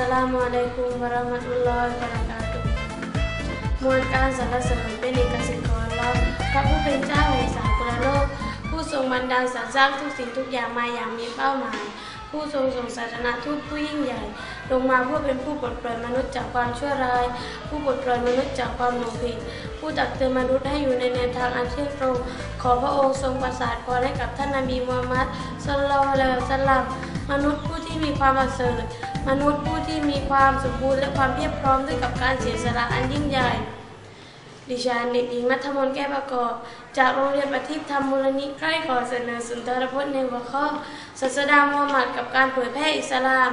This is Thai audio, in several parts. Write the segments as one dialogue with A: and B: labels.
A: สสลามุอะลัยกุมวะเราะห์มะตุลลอฮิวะบะเราะกาตุฮ์มวลการสรรเสริญเป็นเอกสิทธิ์ของอัลลอฮ์พระผู้เป็นเจ้าแห่งสากลโลก ผู้ทรงบันดาลสรรสร้างทุกสิ่งทุกอย่างมาอย่างมีเป้าหมาย ผู้ทรงส่งศาสนาทูตผู้ยิ่งใหญ่ ลงมาเพื่อเป็นผู้ปลดปล่อยมนุษย์จากความชั่วร้าย ผู้ปลดปล่อยมนุษย์จากความหลงผิด ผู้ตักเตือนมนุษย์ให้อยู่ในแนวทางอันเที่ยงตรง ขอพระองค์ทรงประสาทพรให้กับท่านนบีมูฮัมมัดศ็อลลัลละลัยฮิวะซัลลัมมนุษย์ผู้ที่มีความประเสริฐ มนุษย์ผู้ที่มีความสมบูรณ์และความเพียบพร้อมด้วยกับการเสียสละอันยิ่งใหญ่ ดิฉันเด็กหญิงมัธมนแก้วประกอบ จากโรงเรียนประทีปธรรมมูลนิธิใกล้ขอเสนอสุนทรพจน์ในหัวข้อศาสดามูฮัมหมัดกับการเผยแพร่อิสลาม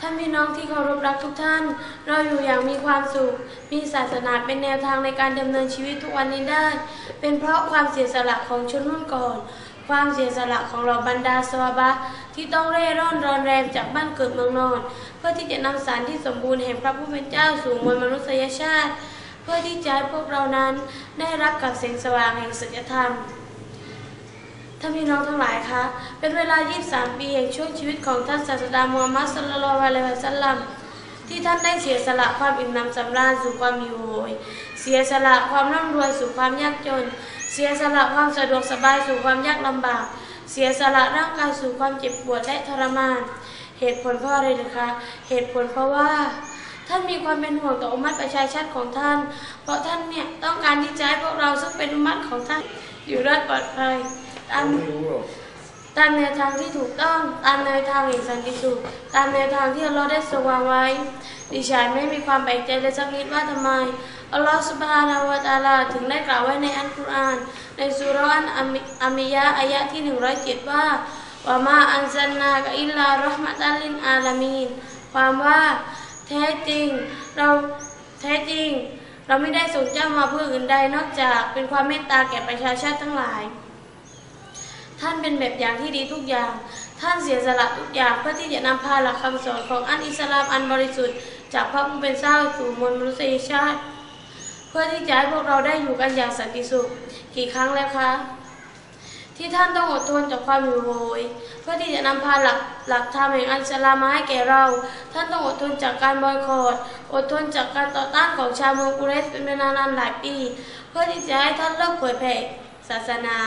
A: ท่านพี่น้องที่เคารพรักทุกท่าน เราอยู่อย่างมีความสุข มีศาสนาเป็นแนวทางในการดำเนินชีวิตทุกวันนี้ได้ เป็นเพราะความเสียสละของชนรุ่นก่อน ความเสียสละของเราบรรดาสวาบะที่ต้องเร่ร่อนรอนแรมจากบ้านเกิดเมืองนอน เพื่อที่จะนำสารที่สมบูรณ์แห่งพระผู้เป็นเจ้าสู่มวลมนุษยชาติ เพื่อที่จะให้พวกเรานั้นได้รับกับแสงสว่างแห่งสัจธรรมท่านพี่น้องทั้งหลายคะเป็นเวลา 23 ปีแห่งช่วงชีวิตของท่านศาสดามูฮัมมัดศ็อลลัลลอฮุอะลัยวะซัลลัมที่ท่านได้เสียสละความอิ่มหนำสำราญสู่ความหิวโหย เสียสละความร่ำรวยสู่ความยากจน เสียสละความสะดวกสบายสู่ความยากลำบาก เสียสละร่างกายสู่ความเจ็บปวดและทรมาน เหตุผลเพราะอะไรนะคะ เหตุผลเพราะว่า ท่านมีความเป็นห่วงต่ออุมัตประชาชาติของท่าน เพราะท่านเนี่ยต้องการที่จะให้พวกเราซึ่งเป็นอุมัตของท่านอยู่รอดปลอดภัยตาม ตามแนวทางที่ถูกต้อง ตามแนวทางแห่งสันติสุข ตามแนวทางที่อัลลอฮ์ได้ทรงวางไว้ ดิฉันไม่มีความแปลกใจเลยสักนิดว่าทำไม อัลลอฮ์สุบฮานาวะตาลาถึงได้กล่าวไว้ในอัลกุรอาน ในสุรอันอามิอามิยะห์อายะที่ 107 ว่าว่ามาอันซันนากะอิลลาราะห์มะตัลลินอาลามีน ความว่าแท้จริงเราแท้จริง เราไม่ได้ส่งเจ้ามาเพื่ออื่นใดนอกจากเป็นความเมตตาแก่ประชาชาติทั้งหลาย ท่านเป็นแบบอย่างที่ดีทุกอย่าง ท่านเสียสละทุกอย่างเพื่อที่จะนำพาหลักคำสอนของอันอิสลามอันบริสุทธิ์จากพระผู้เป็นเจ้าสู่มวลมนุษยชาติ เพื่อที่จะให้พวกเราได้อยู่กันอย่างสันติสุขกี่ครั้งแล้วคะ ที่ท่านต้องอดทนจากความหิวโหยเพื่อที่จะนำพาหลักหลักธรรมแห่งอันอิสลามมาให้แก่เรา ท่านต้องอดทนจากการบอยคอรดอดทนจากการต่อต้านของชาวเมืองกุเรสเป็นเวลานานหลายปี เพื่อที่จะให้ท่านเลิกเผยแผ่ศาสนา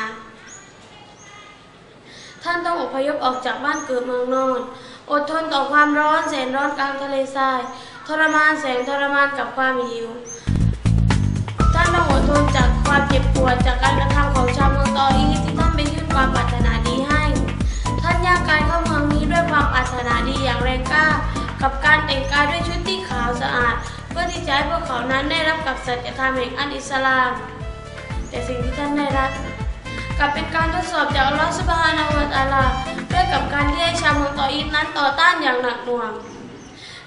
A: ท่านต้องอพยพออกจากบ้านเกิดเมืองนอน อดทนต่อความร้อนแสนร้อนกลางทะเลทราย ทรมานแสงทรมานกับความหิว ท่านต้องอดทนจากความเจ็บปวดจากการกระทำของชาวเมืองตออีที่ท่านไปยื่นความปรารถนาดีให้ ท่านย่างกายเข้าเมืองนี้ด้วยความปรารถนาดีอย่างแรงกล้า กับการแต่งกายด้วยชุดที่ขาวสะอาด เพื่อที่จะให้พวกเขานั้นได้รับกับสัจธรรมแห่งอันอิสลาม แต่สิ่งที่ท่านได้รับ กับเป็นการทดสอบจากอัลลอฮฺสุบฮานาหูวะตะอาลาด้วยกับการที่ให้ชาวเมืองตออีฟนั้นต่อต้านอย่างหนักหน่วง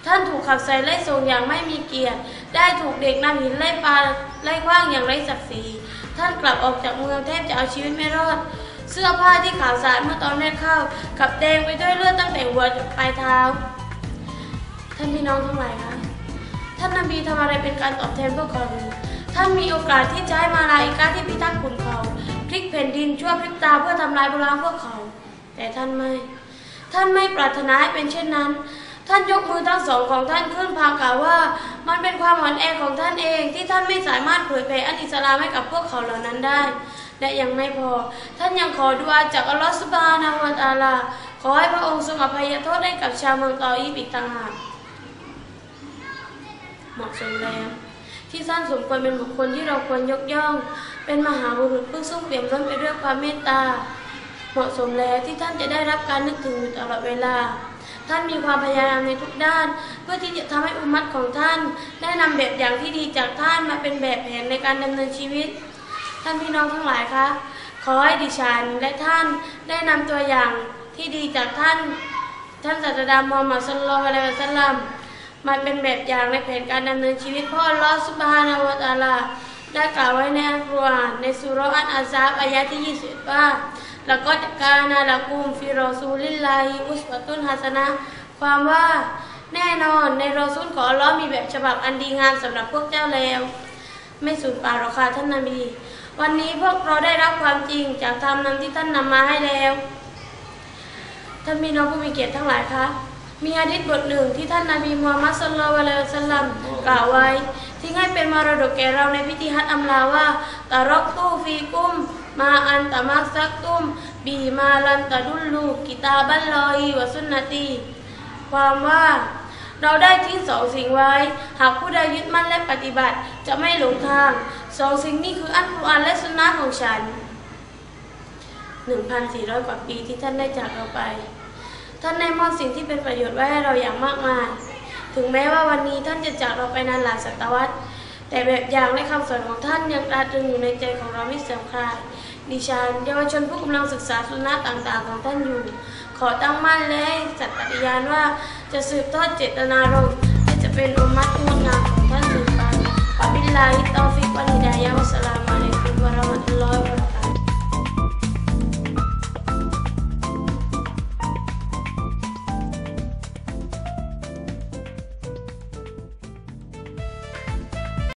A: ท่านถูกขับใส่ไล่ส่งอย่างไม่มีเกียรติ ได้ถูกเด็กนำหินไล่ปาไล่ขว้างอย่างไร้ศักดิ์ศรี ท่านกลับออกจากเมืองแทบจะเอาชีวิตไม่รอด เสื้อผ้าที่ขาวสะอาดเมื่อตอนแรกเข้ากับแดงไปด้วยเลือดตั้งแต่หัวจนปลายเท้า ท่านพี่น้องทั้งหลายคะท่านนบีทำอะไรเป็นการตอบแทนพวกเขาท่านมีโอกาสที่จะให้มาลาอิกาที่พิทักษ์ขุนเขา พลิกแผ่นดินชั่วพริบตาเพื่อทำลายบล้างพวกเขา แต่ท่านไม่ ท่านไม่ปรารถนาให้เป็นเช่นนั้น ท่านยกมือทั้งสองของท่านขึ้นพางกล่าวว่า มันเป็นความอ่อนแอของท่านเองที่ท่านไม่สามารถเผยแผ่อันอิสลามให้กับพวกเขาเหล่านั้นได้ และยังไม่พอ ท่านยังขอดุอาจากอัลลอฮฺสุบานะฮูวะตะอาลา ขอให้พระองค์ทรงอภัยโทษให้กับชาวเมืองตออีฟอีกต่างหากเหมาะสมแล้ว ที่ท่านสมควรเป็นบุคคลที่เราควรยกย่อง เป็นมหาบุรุษผู้ทรงเปี่ยมล้นไปด้วยความเมตตา เหมาะสมแล้วที่ท่านจะได้รับการนึกถึงอยู่ตลอดเวลา ท่านมีความพยายามในทุกด้าน เพื่อที่จะทำให้อุมมัตของท่าน ได้นำแบบอย่างที่ดีจากท่านมาเป็นแบบแผนในการดำเนินชีวิต ท่านพี่น้องทั้งหลายคะขอให้ดิฉันและท่านได้นำตัวอย่างที่ดีจากท่าน ท่านศาสดามูฮัมมัดศ็อลลัลอฮุอะลัยฮิวะซัลลัม มาเป็นแบบอย่างในแผนการดำเนินชีวิตพ่อลอฮฺซุบฮานะฮูวตาลา ได้กล่าวไว้ในอัลกุรอานในสุรอันอาซาบอายะที่ 21 ว่าแล้วก็กานาละกุมฟิรอซูลิลลาฮิอุสวะตุนฮัสนะ ความว่าแน่นอนในรอซูลของอัลลอฮ์มีแบบฉบับอันดีงามสำหรับพวกเจ้าแล้ว ไม่สูญเปล่าหรอกค่ะท่านนบี วันนี้พวกเราได้รับความจริงจากธรรมนำที่ท่านนำมาให้แล้วท่านพี่น้องผู้มีเกียรติทั้งหลายคะ มีฮะดิษบทหนึ่งที่ท่านนบีมูฮัมมัดสุลลัลอะลัยฮิวะสัลลัมกล่าวไว้ ที่ให้เป็นมรดกแก่เราในพิธีฮัจญ์อัมลาว่าตารอกตูฟีกุมมาอันตะมักซักตุมบีมาลันตะดุลลูกิตาบัลลอฮีวะสุนนตีความว่าเราได้ทิ้งสองสิ่งไว้ หากผู้ใดยึดมั่นและปฏิบัติจะไม่หลงทางสองสิ่งนี้คืออัลกุรอานและสุนนะของฉัน 1,400 กว่าปีที่ท่านได้จากเราไป ท่านได้มอบสิ่งที่เป็นประโยชน์ไว้ให้เราอย่างมากมาย ถึงแม้ว่าวันนี้ท่านจะจากเราไปนานหลายศตวรรษ แต่แบบอย่างและคำสอนของท่านยังตราตรึงอยู่ในใจของเราไม่เสื่อมคลาย ดิฉันเยาวชนผู้กำลังศึกษาสุนนะต่างๆ ของท่านอยู่ ขอตั้งมั่นและสัตย์ปฏิญาณว่าจะสืบทอดเจตนารมณ์ที่จะเป็นอมัตงดงามของท่านสืบไปวะบิลลาฮิตอฟิกวัลฮิดายะฮ์วัสสลาม